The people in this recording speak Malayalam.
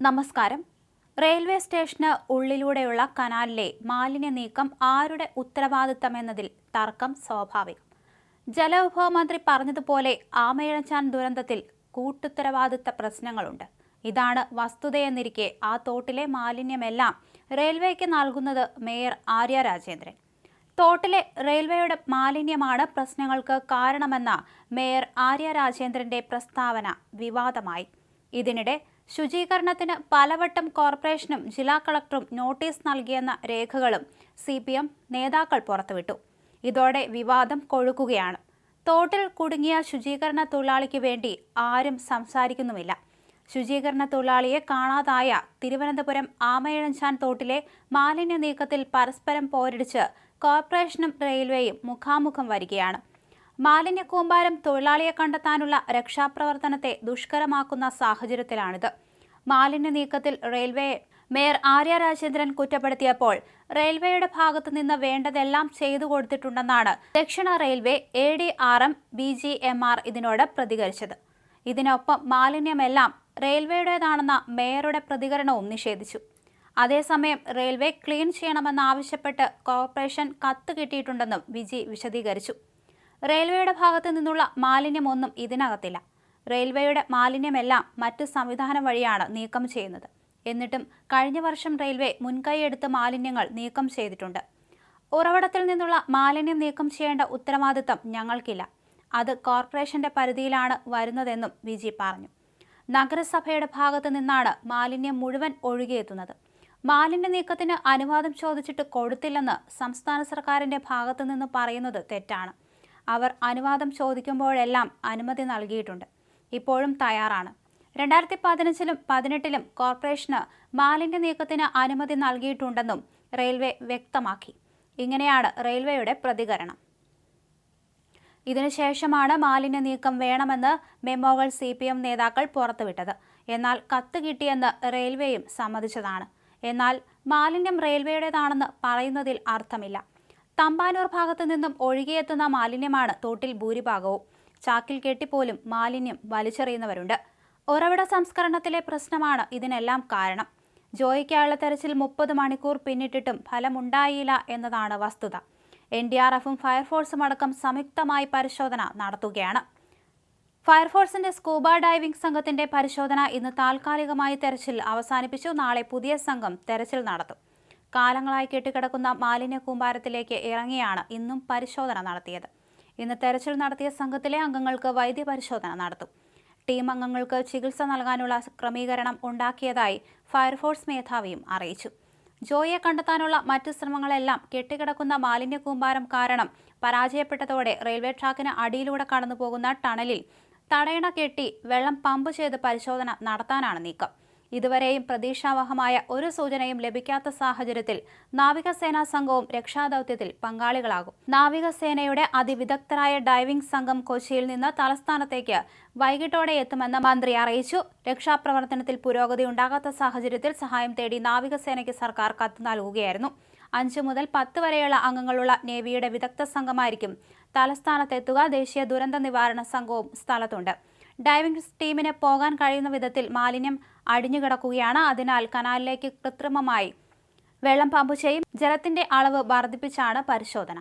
നമസ്കാരം. റെയിൽവേ സ്റ്റേഷന് ഉള്ളിലൂടെയുള്ള കനാലിലെ മാലിന്യ നീക്കം ആരുടെ ഉത്തരവാദിത്തമെന്നതിൽ തർക്കം സ്വാഭാവികം. ജലവിഭവ മന്ത്രി പറഞ്ഞതുപോലെ ആമയിഴച്ചാൻ ദുരന്തത്തിൽ കൂട്ടുത്തരവാദിത്ത പ്രശ്നങ്ങളുണ്ട്. ഇതാണ് വസ്തുതയെന്നിരിക്കെ ആ തോട്ടിലെ മാലിന്യമെല്ലാം റെയിൽവേക്ക് നൽകുന്നത് മേയർ ആര്യ രാജേന്ദ്രൻ. തോട്ടിലെ റെയിൽവേയുടെ മാലിന്യമാണ് പ്രശ്നങ്ങൾക്ക് കാരണമെന്ന മേയർ ആര്യ രാജേന്ദ്രന്റെ പ്രസ്താവന വിവാദമായി. ഇതിനിടെ ശുചീകരണത്തിന് പലവട്ടം കോർപ്പറേഷനും ജില്ലാ കളക്ടറും നോട്ടീസ് നൽകിയെന്ന രേഖകളും സി പി എം നേതാക്കൾ പുറത്തുവിട്ടു. ഇതോടെ വിവാദം കൊഴുക്കുകയാണ്. തോട്ടിൽ കുടുങ്ങിയ ശുചീകരണ തൊഴിലാളിക്ക് വേണ്ടി ആരും സംസാരിക്കുന്നുമില്ല. ശുചീകരണ തൊഴിലാളിയെ കാണാതായ തിരുവനന്തപുരം ആമയിഴഞ്ചാൻ തോട്ടിലെ മാലിന്യ നീക്കത്തിൽ പരസ്പരം പോരടിച്ച് കോർപ്പറേഷനും റെയിൽവേയും മുഖാമുഖം വരികയാണ്. മാലിന്യ കൂമ്പാരം തൊഴിലാളിയെ കണ്ടെത്താനുള്ള രക്ഷാപ്രവർത്തനത്തെ ദുഷ്കരമാക്കുന്ന സാഹചര്യത്തിലാണിത്. മാലിന്യ നീക്കത്തിൽ റെയിൽവേ മേയർ ആര്യ രാജേന്ദ്രൻ കുറ്റപ്പെടുത്തിയപ്പോൾ റെയിൽവേയുടെ ഭാഗത്തു നിന്ന് വേണ്ടതെല്ലാം ചെയ്തു കൊടുത്തിട്ടുണ്ടെന്നാണ് ദക്ഷിണ railway A D R M B G M R ഇതിനോട് പ്രതികരിച്ചത്. ഇതിനൊപ്പം മാലിന്യമെല്ലാം റെയിൽവേയുടേതാണെന്ന മേയറുടെ പ്രതികരണവും നിഷേധിച്ചു. അതേസമയം റെയിൽവേ ക്ലീൻ ചെയ്യണമെന്നാവശ്യപ്പെട്ട് കോർപ്പറേഷൻ കത്ത് കിട്ടിയിട്ടുണ്ടെന്നും വിജി വിശദീകരിച്ചു. റെയിൽവേയുടെ ഭാഗത്തു നിന്നുള്ള മാലിന്യമൊന്നും ഇതിനകത്തില്ല. റെയിൽവേയുടെ മാലിന്യമെല്ലാം മറ്റ് സംവിധാനം വഴിയാണ് നീക്കം ചെയ്യുന്നത്. എന്നിട്ടും കഴിഞ്ഞ വർഷം റെയിൽവേ മുൻകൈയെടുത്ത് മാലിന്യങ്ങൾ നീക്കം ചെയ്തിട്ടുണ്ട്. ഉറവിടത്തിൽ നിന്നുള്ള മാലിന്യം നീക്കം ചെയ്യേണ്ട ഉത്തരവാദിത്തം ഞങ്ങൾക്കില്ല. അത് കോർപ്പറേഷന്റെ പരിധിയിലാണ് വരുന്നതെന്നും വിജി പറഞ്ഞു. നഗരസഭയുടെ ഭാഗത്തു നിന്നാണ് മാലിന്യം മുഴുവൻ ഒഴുകിയെത്തുന്നത്. മാലിന്യ നീക്കത്തിന് അനുവാദം ചോദിച്ചിട്ട് കൊടുത്തില്ലെന്ന് സംസ്ഥാന സർക്കാരിന്റെ ഭാഗത്തു നിന്ന് പറയുന്നത് തെറ്റാണ്. അവർ അനുവാദം ചോദിക്കുമ്പോഴെല്ലാം അനുമതി നൽകിയിട്ടുണ്ട്. ഇപ്പോഴും തയ്യാറാണ്. രണ്ടായിരത്തി പതിനഞ്ചിലും പതിനെട്ടിലും കോർപ്പറേഷന് മാലിന്യ നീക്കത്തിന് അനുമതി നൽകിയിട്ടുണ്ടെന്നും റെയിൽവേ വ്യക്തമാക്കി. ഇങ്ങനെയാണ് റെയിൽവേയുടെ പ്രതികരണം. ഇതിനുശേഷമാണ് മാലിന്യ നീക്കം വേണമെന്ന് മെമ്മോകൾ സി പി എം നേതാക്കൾ പുറത്തുവിട്ടത്. എന്നാൽ കത്ത് കിട്ടിയെന്ന് റെയിൽവേയും സമ്മതിച്ചതാണ്. എന്നാൽ മാലിന്യം റെയിൽവേയുടേതാണെന്ന് പറയുന്നതിൽ അർത്ഥമില്ല. തമ്പാനൂർ ഭാഗത്തു നിന്നും ഒഴുകിയെത്തുന്ന മാലിന്യമാണ് തോട്ടിൽ ഭൂരിഭാഗവും. ചാക്കിൽ കെട്ടിപ്പോലും മാലിന്യം വലിച്ചെറിയുന്നവരുണ്ട്. ഉറവിട സംസ്കരണത്തിലെ പ്രശ്നമാണ് ഇതിനെല്ലാം കാരണം. ജോയിക്കായുള്ള തെരച്ചിൽ മുപ്പത് മണിക്കൂർ പിന്നിട്ടിട്ടും ഫലമുണ്ടായില്ല എന്നതാണ് വസ്തുത. എൻ ഡി ആർ എഫും ഫയർഫോഴ്സും അടക്കം സംയുക്തമായി പരിശോധന നടത്തുകയാണ്. ഫയർഫോഴ്സിന്റെ സ്കൂബ ഡൈവിംഗ് സംഘത്തിന്റെ പരിശോധന ഇന്ന് താൽക്കാലികമായി തെരച്ചിൽ അവസാനിപ്പിച്ചു. നാളെ പുതിയ സംഘം തെരച്ചിൽ നടത്തും. കാലങ്ങളായി കെട്ടിക്കിടക്കുന്ന മാലിന്യ കൂമ്പാരത്തിലേക്ക് ഇറങ്ങിയാണ് ഇന്നും പരിശോധന നടത്തിയത്. ഇന്ന് തെരച്ചിൽ നടത്തിയ സംഘത്തിലെ അംഗങ്ങൾക്ക് വൈദ്യ പരിശോധന നടത്തും. ടീം അംഗങ്ങൾക്ക് ചികിത്സ നൽകാനുള്ള ക്രമീകരണം ഉണ്ടാക്കിയതായി ഫയർഫോഴ്സ് മേധാവിയും അറിയിച്ചു. ജോയിയെ കണ്ടെത്താനുള്ള മറ്റ് ശ്രമങ്ങളെല്ലാം കെട്ടിക്കിടക്കുന്ന മാലിന്യ കൂമ്പാരം കാരണം പരാജയപ്പെട്ടതോടെ റെയിൽവേ ട്രാക്കിന് അടിയിലൂടെ കടന്നുപോകുന്ന ടണലിൽ തടയണ കെട്ടി വെള്ളം പമ്പ് ചെയ്ത് പരിശോധന നടത്താനാണ് നീക്കം. ഇതുവരെയും പ്രതീക്ഷാവഹമായ ഒരു സൂചനയും ലഭിക്കാത്ത സാഹചര്യത്തിൽ നാവികസേനാ സംഘവും രക്ഷാദൌത്യത്തിൽ പങ്കാളികളാകും. നാവികസേനയുടെ അതിവിദഗ്ധരായ ഡൈവിംഗ് സംഘം കൊച്ചിയിൽ നിന്ന് തലസ്ഥാനത്തേക്ക് വൈകിട്ടോടെ എത്തുമെന്ന് മന്ത്രി അറിയിച്ചു. രക്ഷാപ്രവർത്തനത്തിൽ പുരോഗതി ഉണ്ടാകാത്ത സാഹചര്യത്തിൽ സഹായം തേടി നാവികസേനയ്ക്ക് സർക്കാർ കത്ത് നൽകുകയായിരുന്നു. അഞ്ചു മുതൽ പത്ത് വരെയുള്ള അംഗങ്ങളുള്ള നേവിയുടെ വിദഗ്ധ സംഘമായിരിക്കും തലസ്ഥാനത്തെത്തുക. ദേശീയ ദുരന്ത നിവാരണ സംഘവും സ്ഥലത്തുണ്ട്. ഡൈവിംഗ് ടീമിന് പോകാൻ കഴിയുന്ന വിധത്തിൽ മാലിന്യം അടിഞ്ഞുകിടക്കുകയാണ് അതിനാൽ കനാലിലേക്ക് കൃത്രിമമായി വെള്ളം പമ്പ് ചെയ്യും. ജലത്തിന്റെ അളവ് വർദ്ധിപ്പിച്ചാണ് പരിശോധന.